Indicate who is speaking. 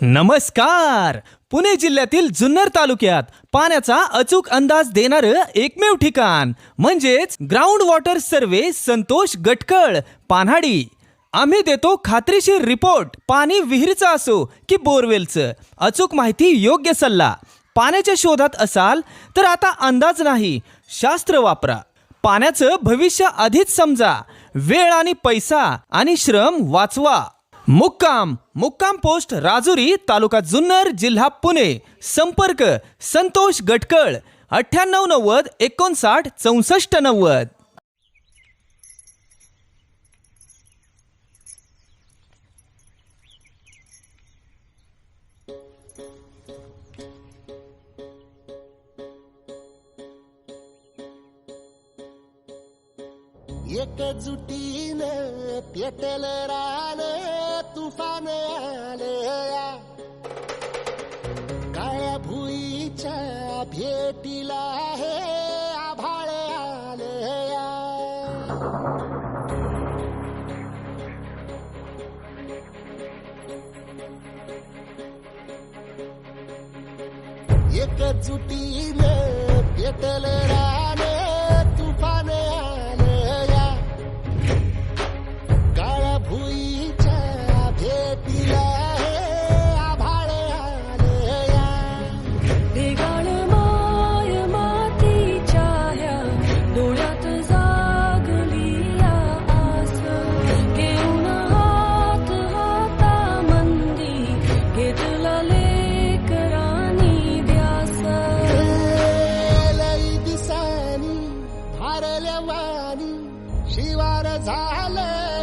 Speaker 1: नमस्कार! पुणे जिल्ह्यातील जुन्नर तालुक्यात पाण्याचा अचूक अंदाज देणारं एकमेव ठिकाण म्हणजेच ground water survey Santosh Gatkal Panhadi. आम्ही देतो खात्रीशीर रिपोर्ट पाणी विहिरीचं असो की बोरवेलचं. अचूक माहिती योग्य सल्ला. पाण्याच्या शोधात असाल तर आता अंदाज नाही शास्त्र वापरा. पाण्याचं भविष्य आधीच समजा. वेळ आणि पैसा आणि श्रम वाचवा. मुक्काम. मुक्काम पोस्ट राजुरी तालुका जुन्नर जिल्हा पुणे. संपर्क संतोष गटकळ अठ्ठ्याण्णव नव्वद एकोणसाठ चौसष्ट नव्वद.
Speaker 2: एकजुटीनं पेटल रान तुफान आलया काळ्या भुईच्या भेटीला हे आभाळ आले एकजुटीने भेटले
Speaker 3: रा दिसानी धारल्या वाणी शिवार झालं.